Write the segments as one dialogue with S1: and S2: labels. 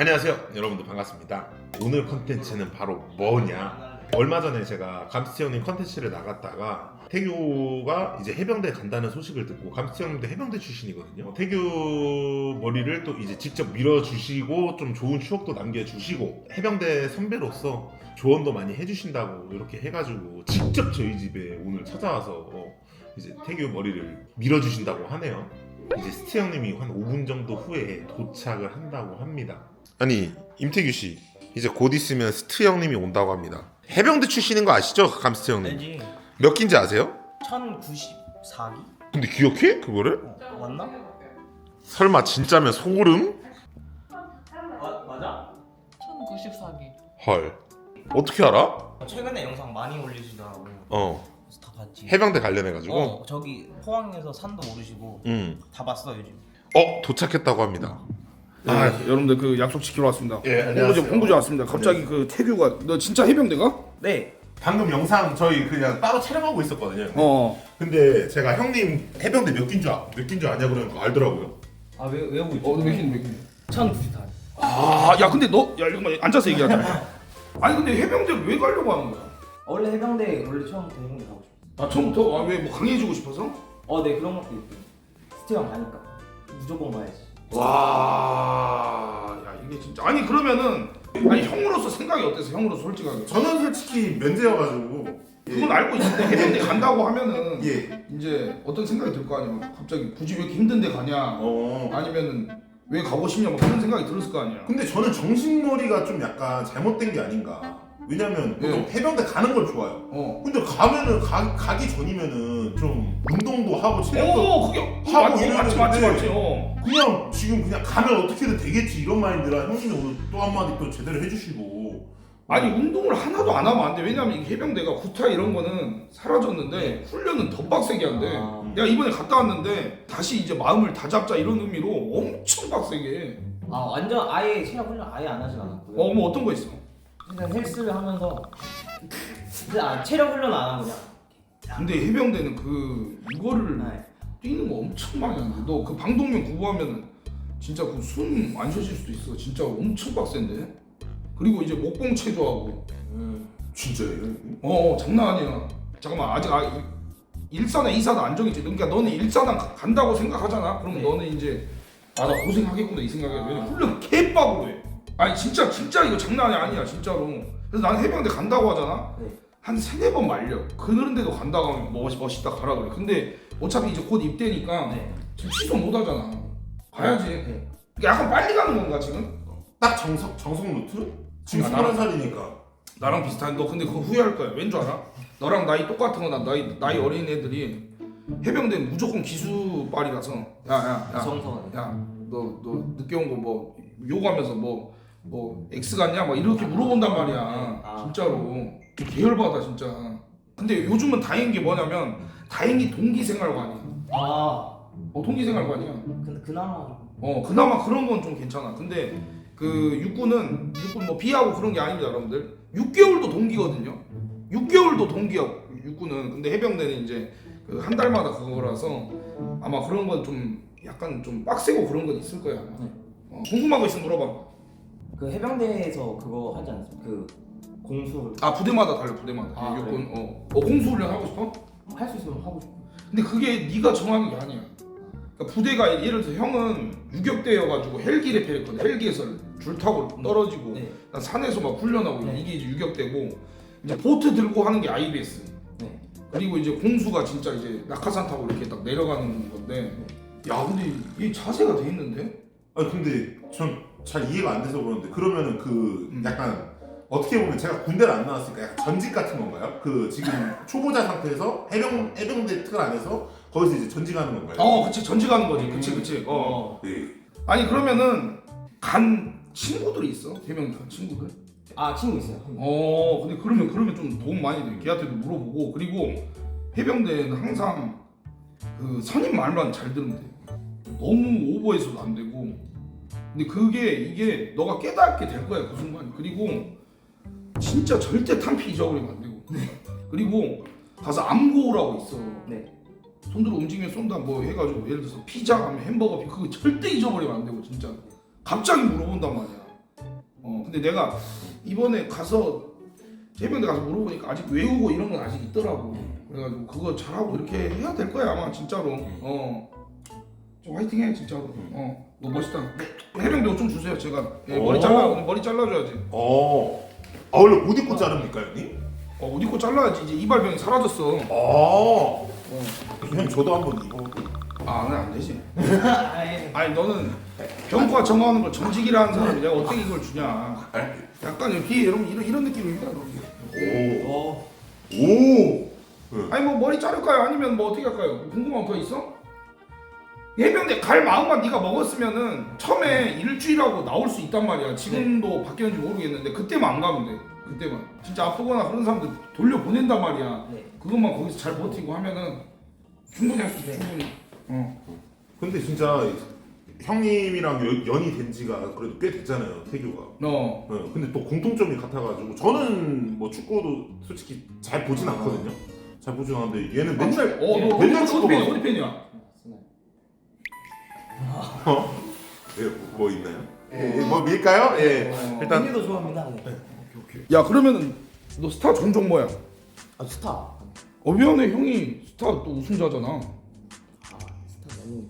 S1: 안녕하세요. 여러분들 반갑습니다. 오늘 컨텐츠는 바로 뭐냐? 얼마 전에 제가 감스티 형님 컨텐츠를 나갔다가 태규가 이제 해병대 간다는 소식을 듣고 감스티 형님도 해병대 출신이거든요. 태규 머리를 또 이제 직접 밀어주시고 좀 좋은 추억도 남겨주시고 해병대 선배로서 조언도 많이 해주신다고 이렇게 해가지고 직접 저희 집에 오늘 찾아와서 이제 태규 머리를 밀어주신다고 하네요. 이제 스티 형님이 한 5분 정도 후에 도착을 한다고 합니다. 아니 임태규 씨 이제 곧 있으면 스트 형님이 온다고 합니다. 해병대 출신인 거 아시죠, 감스트 형님?
S2: 알지?
S1: 몇 기인지 아세요?
S2: 1094기?
S1: 근데 기억해? 그거를?
S2: 어, 맞나?
S1: 설마 진짜면 소름?
S2: 마, 맞아?
S3: 1094기.
S1: 헐. 어떻게 알아?
S2: 최근에 영상 많이 올리시더라고
S1: 어.
S2: 그래서 다 봤지
S1: 해병대 관련해 가지고.
S2: 어 저기 포항에서 산도 오르시고
S1: 음.
S2: 다 봤어 요즘
S1: 어 도착했다고 합니다.
S4: 아, 여러분들 그 약속 지키러 왔습니다.
S1: 예, 안녕하세요.
S4: 홍보점 왔습니다. 갑자기 그 태규가 너 진짜 해병대가?
S2: 네
S1: 방금 영상 저희 그냥 따로 촬영하고 있었거든요.
S4: 어.
S1: 근데 제가 형님 해병대 몇 기인 줄, 아- 몇 기인 줄 아냐 그러니까 알더라고요.
S2: 아 왜, 외우고 있지?
S4: 어, 너몇 킬로 몇 킬로?
S2: 1094
S4: 아, 야 근데 너, 야 이거 뭐 앉아서 얘기하자. 아니 근데 해병대를 왜 가려고 하는 거야?
S2: 원래 해병대 원래 처음부터 해병대 가고 싶어
S4: 아 처음부터 아, 왜 뭐 강해지고 싶어서?
S2: 어네 그런 것도 있고 스테형 가니까 무조건 가야지
S4: 와, 야 이게 진짜 아니 그러면은 아니 형으로서 생각이 어땠어? 형으로서 솔직하게.
S1: 저는 솔직히 면제여가지고
S4: 그건 알고 있는데 해병대 간다고 하면은
S1: 예.
S4: 이제 어떤 생각이 들 거 아니야? 갑자기 굳이 왜 이렇게 힘든데 가냐?
S1: 어.
S4: 아니면은 왜 가고 싶냐? 뭐 그런 생각이 들었을 거 아니야?
S1: 근데 저는 정신머리가 좀 약간 잘못된 게 아닌가. 왜냐면 보통 해병대 가는 걸 좋아요.
S4: 어.
S1: 근데 가면은 가, 가기 전이면은 좀 운동도 하고 체력도
S4: 어, 그게
S1: 하고
S4: 맞지, 맞지, 맞지,
S1: 이러는데
S4: 맞지. 어.
S1: 그냥 지금 그냥 가면 어떻게든 되겠지 이런 마인드라 형님이 오늘 또 한마디 또 제대로 해주시고
S4: 아니 운동을 하나도 안 하면 안 돼. 왜냐면 이 해병대가 구타 이런 거는 사라졌는데 훈련은 더 빡세게 한대.
S2: 아.
S4: 내가 이번에 갔다 왔는데 다시 이제 마음을 다잡자 이런 의미로 엄청 빡세게. 해.
S2: 아 완전 아예 체력 훈련 아예 안 하진 않았고요
S4: 어, 뭐 어떤 거 있어?
S2: 그냥 헬스를 하면서 근데 아 체력 훈련 안 하고 그냥
S4: 근데 해병대는 그 이거를
S2: 네.
S4: 뛰는 거 엄청 많이 하는데 너 그 방독면 구보하면은 진짜 그 숨 안 쉬어질 수도 있어. 진짜 엄청 빡센데. 그리고 이제 목공 체조하고.
S1: 진짜예요?
S4: 어, 어 장난 아니야. 잠깐만 아직 아 이- 일사나 이사는 안 정했지. 그러니까 너는 일사나 가- 간다고 생각하잖아. 그럼
S2: 네.
S4: 너는 이제 아 나 고생하겠구나 이 생각이야. 왜냐 면 훈련 개빡으로 해. 아니 진짜 진짜 이거 장난이 아니야 진짜로. 그래서 나는 해병대 간다고 하잖아.
S2: 네.
S4: 한 세네 번 말려. 그런데도 간다고 하면 멋, 멋있다 가라 그래. 근데 어차피 이제 곧 입대니까
S2: 네.
S4: 지금 취소 못 하잖아. 가야지.
S2: 네.
S4: 약간 빨리 가는 건가 지금?
S1: 딱 정석 정석 루트? 지금
S4: 아,
S1: 스물한 살이니까
S4: 나랑 비슷한 너 근데 그거 후회할 거야. 왠 줄 알아? 너랑 나이 똑같은 거나 나이 나이 어린 애들이 해병대는 무조건 기수빨이라서 야야야
S2: 성성은
S4: 야너 너 늦게 온 거 뭐 욕하면서 뭐 뭐 X 같냐? 막 이렇게 물어본단 말이야.
S2: 아.
S4: 진짜로. 계열받아 진짜. 근데 요즘은 다행인 게 뭐냐면 다행히 동기생활관이야
S2: 아.
S4: 어 동기생활관이야.
S2: 근데 그나마
S4: 좀어 그나마 그런 건 좀 괜찮아. 근데 그 육군은 육군 뭐 비하고 그런 게 아닙니다 여러분들. 6개월도 동기거든요. 6개월도 동기야 육군은. 근데 해병대는 이제 그 한 달마다 그거라서 아마 그런 건 좀 약간 좀 빡세고 그런 건 있을 거야. 아마.
S2: 네.
S4: 어, 궁금한 거 있으면 물어봐
S2: 그 해병대에서 그거 하지 않습니까? 그 공수를
S4: 아 부대마다 달려 부대마다
S2: 아,
S4: 육군 어, 어 공수훈련 하고 싶어?
S2: 할 수 있으면 하고 싶어.
S4: 근데 그게 네가 정하는 게 아니야 그러니까 부대가 예를 들어서 형은 유격대여가지고 헬기를 패했거든 헬기에서 줄 타고 떨어지고
S2: 네.
S4: 난 산에서 막 훈련하고
S2: 네.
S4: 이게 이제 유격대고 이제 보트 들고 하는 게 IBS
S2: 네.
S4: 그리고 이제 공수가 진짜 이제 낙하산 타고 이렇게 딱 내려가는 건데 야 근데 이 자세가 돼 있는데
S1: 아니 근데 전 잘 이해가 안 돼서 그러는데 그러면은 그
S4: 음.
S1: 약간 어떻게 보면 제가 군대를 안 나왔으니까 약간 전직 같은 건가요? 그 지금 초보자 상태에서 해병 해병대 특을 안에서 거기서 이제 전직하는 건가요?
S4: 어 그치 전직하는 거지 그치 그치 어
S2: 어.
S1: 네.
S4: 아니 그러면은 간 친구들이 있어 해병대 간 친구들
S2: 아 친구 있어요.
S4: 어 근데 그러면 그러면 좀 도움 많이 돼 걔한테도 물어보고 그리고 해병대는 항상 그 선임 말만 잘 들으면 돼 너무 오버해서도 안 되고 근데 그게 이게 너가 깨닫게 될 거야 그 순간 그리고 진짜 절대 탄피 잊어버리면 안 되고 그리고 가서 암고라고 있어
S2: 네.
S4: 손들어 움직이면 쏜다 뭐 해가지고 예를 들어서 피자 하면 햄버거 피 그거 절대 잊어버리면 안 되고 진짜 갑자기 물어본단 말이야 근데 내가 이번에 가서 해병대 가서 물어보니까 아직 외우고 이런 건 아직 있더라고. 그래가지고 그거 잘하고 이렇게 해야 될 거야 아마 진짜로. 어. 좀 화이팅해 진짜로. 어. 너 멋있다. 해병대 옷 좀 주세요 제가. 네, 머리
S1: 오.
S4: 잘라 오늘 머리 잘라줘야지.
S1: 어. 아 원래 옷 입고 자릅니까 형님?
S4: 어, 옷 입고 잘라야지 이제 이발병이 사라졌어.
S1: 어. 형 저도 한번 입어.
S4: 아, 나는 안 되지.
S2: 아예
S4: 아니 너는 병과 정하는 걸 정직이라 하는 사람이 내가 어떻게 이걸 주냐. 약간 이렇게 이런 이런, 이런 느낌입니다. 여러분.
S1: 오.
S2: 어
S1: 오.
S4: 아니 뭐 머리 자를까요? 아니면 뭐 어떻게 할까요? 궁금한 거더 있어? 해병대 갈 마음만 네가 먹었으면은 처음에 일주일하고 나올 수 있단 말이야. 지금도 바뀌었는지 모르겠는데 그때만 안 가면 돼. 그때만. 진짜 아프거나 그런 사람들 돌려 보낸단 말이야.
S2: 네.
S4: 그것만 거기서 잘 버티고 하면은 충분히 할 수 있어. 충분히. 어.
S1: 근데 진짜 형님이랑 여- 연이 된 지가 그래도 꽤 됐잖아요 태교가.
S4: 너
S1: 네, 근데 또 공통점이 같아가지고 저는 뭐 축구도 솔직히 잘 보진 않거든요. 잘 보진 않는데 얘는 맨날
S4: 어, 너
S1: 맨날 축구
S4: 어디 팬이야?
S1: 봐.
S4: 어디 팬이야?
S1: 예, 뭐 있나요? 예, 예, 뭐 밀까요? 예.
S4: 어.
S1: 일단
S2: 언니도 좋아합니다 네.
S4: 야 그러면은 너 스타 종종 뭐야?
S2: 아 스타
S4: 어비언의 형이 스타 또 우승자잖아.
S2: 아 스타 너무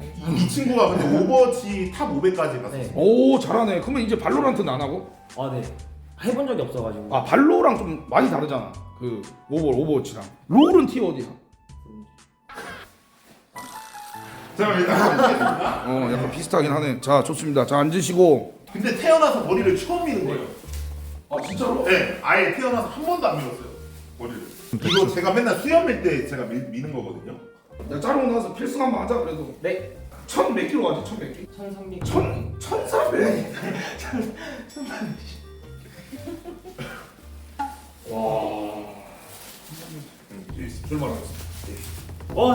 S2: 옛날에
S1: 이 친구가 근데 오버워치 탑 500까지 갔어.
S2: 네.
S4: 오 잘하네. 그러면 이제 발로란트는 안 하고?
S2: 아 네 해본 적이 없어가지고
S4: 아 발로랑 좀 많이 다르잖아. 그 오버 오버워치랑. 롤은 티 어디야?
S1: 가보겠습니다.
S4: 어 약간 비슷하긴 하네. 자 좋습니다. 자 앉으시고.
S1: 근데 태어나서 머리를 처음 미는 거예요.
S4: 아 진짜로?
S1: 네, 아예 태어나서 한 번도 안 밀었어요. 머리를. 이거 제가 맨날 수염 밀때 제가 미, 미는 거거든요.
S4: 야 자르고 나서 필승 한번 하자 그래도.
S2: 네
S4: 천 몇 킬로 가지? 천몇 킬로?
S2: 1300.
S4: 천 천삼백. 와. 출발하겠습니다.
S2: 어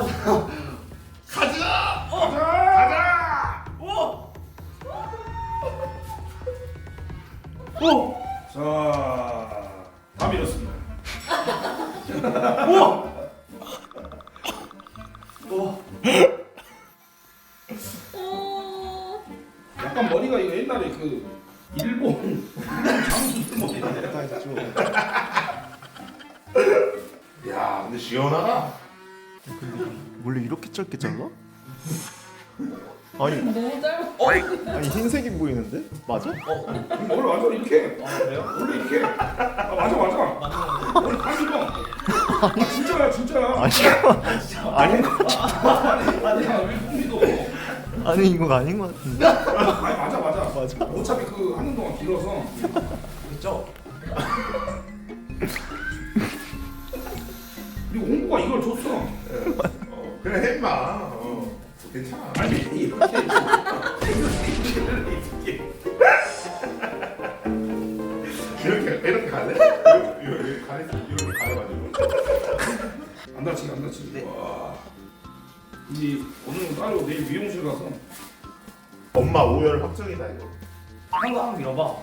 S4: 약간 머리가 이거 옛날에 그 일본 장수들 머리다.
S1: 야, 근데 시원하다.
S3: 원래 이렇게 짧게 잘라? 아니
S2: 너무 짧아
S3: 아니 흰색이 보이는데? 맞아?
S4: 원래 맞아 이렇게.
S2: 아 그래요?
S4: 원래 이렇게. 아 맞아 맞아.
S2: 맞는
S4: 머리 감기고. 아 진짜야 진짜야.
S3: 아니 아닌 거
S4: 아니 아니야?
S3: 아니 이거 아닌 거 같은데?
S4: 아니 맞아 맞아.
S3: 맞아.
S4: 어차피 그 하는 동안 길어서.
S2: 있죠?
S4: 그리고 홍보가 이걸 줬어.
S1: 어, 그래 했마. 어, 괜찮아.
S4: 아니 이렇게.
S1: 이렇게 이렇게 갈래? 이렇게 이렇게 가래 이렇게 가려가지고.
S4: 안 다치게 안 다치게. 와. 이제 오늘 따로 내일 미용실 가서.
S1: 엄마 오열 확정이다 이거.
S2: 한거 한번 밀어봐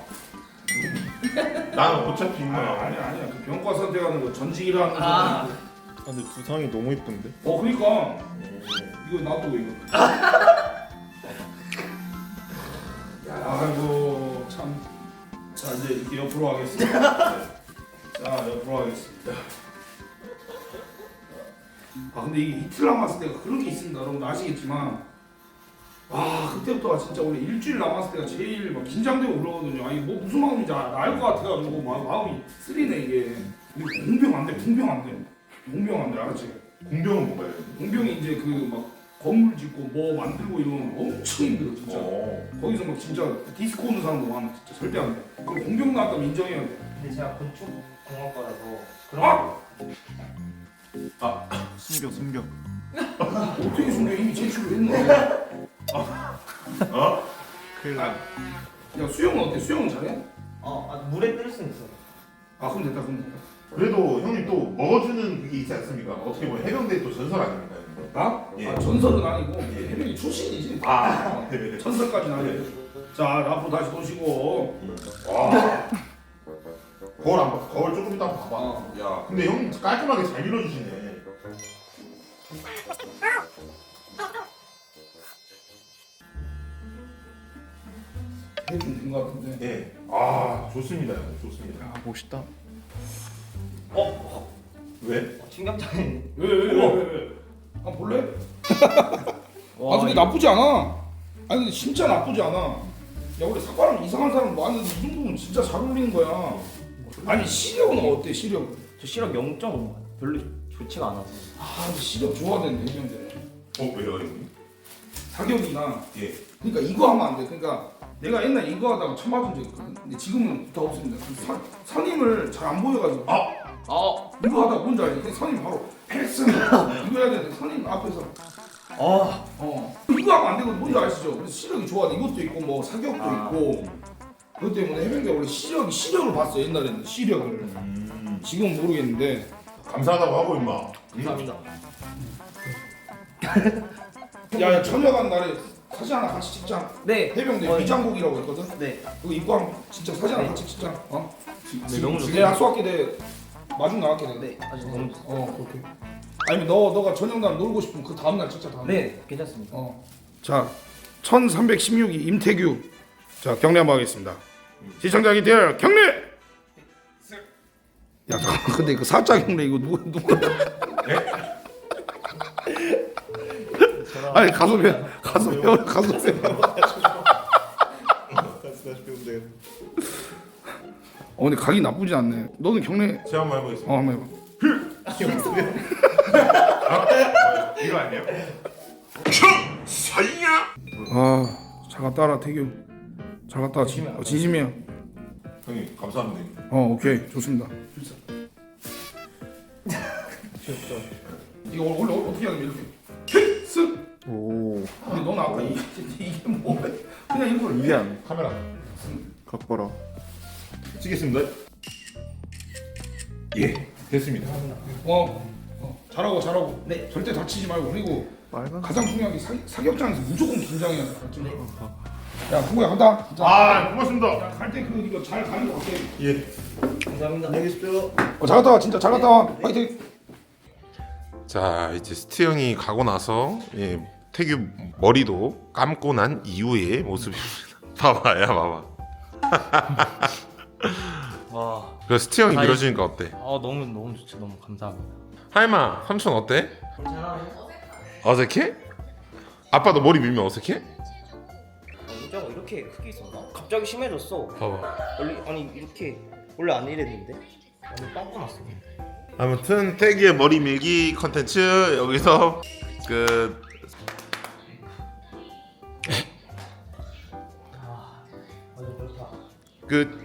S1: 난 어차피
S4: 아,
S1: 임마.
S4: 아니야 아니야 그 병과 선택하는 거 전직이라는 거.
S2: 아.
S3: 아, 근데 두상이 너무 이쁜데?
S4: 어 그러니까 이거 나도 이거. 아이고 참. 자 이제 이렇게 옆으로 하겠습니다. 네. 자 옆으로 하겠습니다. 아 근데 이게 이틀 남았을 때가 그런 게 있습니다. 여러분 아시겠지만 와 그때부터가 진짜 원래 일주일 남았을 때가 제일 막 긴장되고 그러거든요. 아니 뭐 무슨 마음인지 알것 같아가지고 막 마음이 쓰리네 이게. 공병 안 돼, 공병 안 돼, 공병 안 돼, 알았지?
S1: 공병은 뭔가요?
S4: 공병이 이제 그 막 건물 짓고 뭐 만들고 이러면 엄청 힘들어 진짜.
S1: 어.
S4: 거기서 막 진짜 디스코 오는 사람도 많아 진짜 절대 안 돼. 그 공병 나왔다면 인정해야 돼.
S2: 근데 제가 건축 공학과라서 그런
S4: 아!
S2: 거
S3: 숨겨 숨겨
S4: 어떻게 숨겨 이미 제출을 했는데.
S1: 어?
S3: 큰일 나
S4: 야 수영은 어때? 수영은 잘해?
S2: 어, 아, 물에 뜰 수는 있어
S4: 아 그럼 됐다 그럼 됐다.
S1: 그래도 형님 또 먹어주는 그게 있지 않습니까? 어떻게 보면 해병대 또 전설 아닙니까?
S4: 나?
S1: 예.
S4: 아, 전설은 아니고 해병이 출신이지.
S1: 아.
S4: 전설까지는 아니고. 자 앞으로 다시 보시고.
S1: 와. 거울 한번 거울 조금 이따 봐봐.
S4: 어.
S1: 야, 근데 형님 깔끔하게 잘 밀어주시네.
S4: 해주면 된것 같은데.
S1: 예. 아 좋습니다 형 좋습니다.
S3: 아 멋있다.
S2: 어?
S1: 왜?
S2: 어, 충격적인.
S4: 왜 왜 왜 왜, 왜, 왜? 아 볼래?
S2: 와,
S4: 아 근데 나쁘지 않아. 아니 근데 진짜 나쁘지 않아. 야 원래 사과랑 이상한 사람 많은데 이 정도면 진짜 잘 어울리는 거야. 아니 시력은 어때 시력?
S2: 저 시력 0.5. 별로 좋지가 않아서.
S4: 아 시력 좋아야 되는데 해병대는.
S1: 어 왜요 형님?
S4: 사격이나
S1: 예.
S4: 그러니까 이거 하면 안 돼. 그러니까 내가 옛날 이거 하다가 처음 맞은 적 있거든. 근데 지금은 다 없습니다. 그 선, 선임을 잘 안 보여가지고
S1: 아
S2: 어.
S4: 이거 하다 가 뭔지 알지? 근데 선임 바로 헬스 이거 해야 되는데 선임 앞에서
S2: 어.
S4: 어 이거 하면 안 되거든. 뭔지 아시죠? 그래서 시력이 좋아. 이것도 있고 뭐 사격도
S2: 아.
S4: 있고 그것 때문에 해병대 원래 시력 시력을 봤어 옛날에는 시력을.
S1: 음,
S4: 지금은 모르겠는데
S1: 감사하다고 하고 임마. 음?
S2: 감사합니다.
S4: 야, 야 저녁한 날에 사진 하나 같이 찍자.
S2: 네.
S4: 해병대
S2: 어,
S4: 비장국이라고 했거든.
S2: 네.
S4: 그거 입고 한번 진짜 사진 하나
S2: 네.
S4: 같이 찍자. 어?
S2: 네, 너무 좋습니다.
S4: 내 약속할게 내 마중 나갈게 내가.
S2: 네. 아주 너무 좋-
S4: 어 그렇게. 아니면 너 너가 저녁 날 놀고 싶으면 그 다음 날 찍자 다음. 날.
S2: 네. 괜찮습니다.
S4: 어. 자, 1316이 임태규. 자 경례 한번 하겠습니다. 시청자님들 경례. 야 근데 그 사자 경례 이거 누구 누구? 아니 가서 배 가서 배 가서 배. 어 근데 각이 나쁘지 않네. 너는 경례
S1: 제가 한번 해보겠습니다.
S4: 어 한번 해봐.
S1: 이거 아니에요? 사이야.
S4: 아, 잘 갔다 와라 태규. 잘 갔다 와. 진, 어, 진심이야.
S1: 형님 감사합니다.
S4: 어, 오케이, 좋습니다. 이거 원래 어떻게 하는 거야 이렇게? 쓱.
S3: 오
S4: 근데 넌 아까 이게 이게 뭐야? 그냥 이걸
S3: 이게 안
S1: 카메라
S3: 갖고라.
S1: 찍겠습니다. 예 됐습니다.
S4: 어, 어, 잘하고 잘하고.
S2: 네.
S4: 절대 다치지 말고 그리고
S3: 빨간.
S4: 가장 중요한 게 사, 사격장에서 무조건 긴장해야 돼. 알았지? 야, 구구야 간다. 진짜.
S1: 아 고맙습니다.
S4: 갈때 그 이거 잘 가는 거 같아.
S1: 예.
S2: 감사합니다. 안녕히 계십시오.
S4: 어, 잘 갔다 와. 진짜 잘 갔다 와. 파이팅.
S1: 자 이제 스티 형이 가고 나서 예, 태규 머리도 감고 난 이후의 모습입니다. 봐봐야 봐봐.
S2: 와.
S1: 그 스티 형이
S2: 아이.
S1: 밀어주니까 어때?
S2: 아 너무 너무 좋죠. 너무 감사합니다.
S1: 하이마 삼촌 어때?
S2: 괜찮아요.
S1: 어색해? 아빠도 머리 밀면 어색해?
S2: 이렇게 크게 있었나? 갑자기 심해졌어.
S1: 봐봐.
S2: 원래 아니 이렇게 원래 안 이랬는데 완전 빵꾸 났어.
S1: 아무튼 태기의 머리 밀기 컨텐츠 여기서 그
S2: 아, 완전.
S1: 그